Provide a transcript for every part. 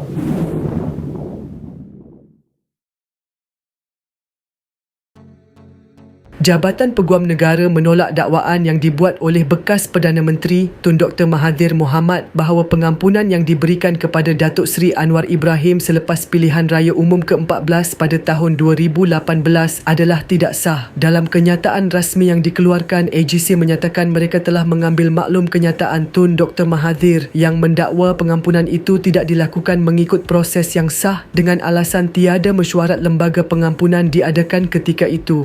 ハハハハ! Jabatan Peguam Negara menolak dakwaan yang dibuat oleh bekas Perdana Menteri Tun Dr. Mahathir Mohamad bahawa pengampunan yang diberikan kepada Datuk Seri Anwar Ibrahim selepas pilihan raya umum ke-14 pada tahun 2018 adalah tidak sah. Dalam kenyataan rasmi yang dikeluarkan, AGC menyatakan mereka telah mengambil maklum kenyataan Tun Dr. Mahathir yang mendakwa pengampunan itu tidak dilakukan mengikut proses yang sah dengan alasan tiada mesyuarat lembaga pengampunan diadakan ketika itu.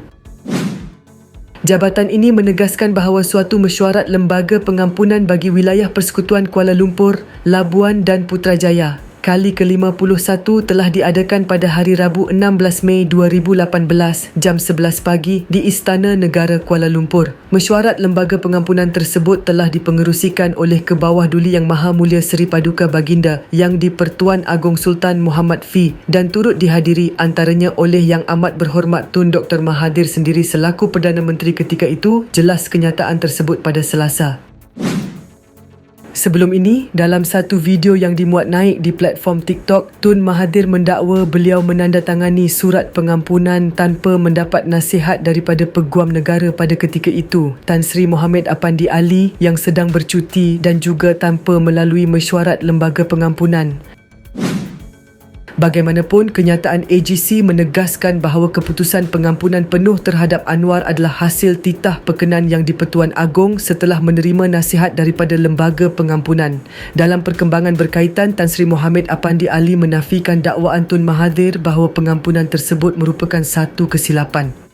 Jabatan ini menegaskan bahawa suatu mesyuarat lembaga pengampunan bagi wilayah Persekutuan Kuala Lumpur, Labuan dan Putrajaya kali ke-51 telah diadakan pada hari Rabu 16 Mei 2018 jam 11 pagi di Istana Negara Kuala Lumpur. Mesyuarat lembaga pengampunan tersebut telah dipengerusikan oleh Kebawah Duli Yang Maha Mulia Seri Paduka Baginda yang di-Pertuan Agong Sultan Muhammad Fi dan turut dihadiri antaranya oleh Yang Amat Berhormat Tun Dr. Mahathir sendiri selaku Perdana Menteri ketika itu jelas kenyataan tersebut pada Selasa. Sebelum ini, dalam satu video yang dimuat naik di platform TikTok, Tun Mahathir mendakwa beliau menandatangani surat pengampunan tanpa mendapat nasihat daripada peguam negara pada ketika itu, Tan Sri Mohammed Apandi Ali yang sedang bercuti dan juga tanpa melalui mesyuarat lembaga pengampunan. Bagaimanapun, kenyataan AGC menegaskan bahawa keputusan pengampunan penuh terhadap Anwar adalah hasil titah perkenan yang di-Pertuan Agong setelah menerima nasihat daripada lembaga pengampunan. Dalam perkembangan berkaitan, Tan Sri Mohammed Apandi Ali menafikan dakwaan Tun Mahathir bahawa pengampunan tersebut merupakan satu kesilapan.